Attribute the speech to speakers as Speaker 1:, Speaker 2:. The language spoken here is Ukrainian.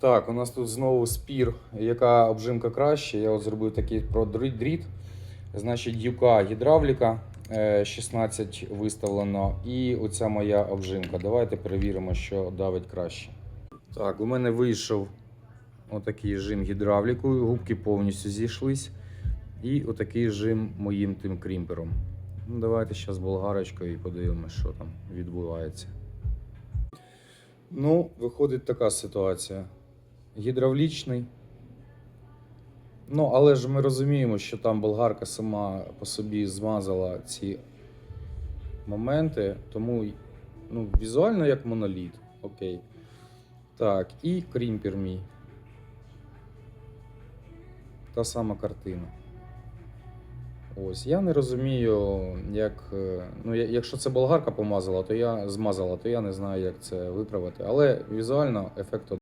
Speaker 1: Так, у нас тут знову спір, яка обжимка краще. Я от зробив такий про дріт. дріт. Значить, юка гідравліка е, 16 виставлено. І оця моя обжимка. Давайте перевіримо, що давить краще. Так, у мене вийшов отакий жим гідравлікою, губки повністю зійшлись. І отакий жим моїм тим крімпером. Ну, давайте зараз болгарочкою і подивимося, що там відбувається. Ну, виходить така ситуація. Гідравлічний. Ну, але ж ми розуміємо, що там болгарка сама по собі змазала ці моменти, тому ну, візуально як моноліт. Окей. Так, і крімпер мій. Та сама картина. Ось, я не розумію, як. е, Ну, якщо це болгарка помазала, то я змазала, то я не знаю, як це виправити. Але візуально ефект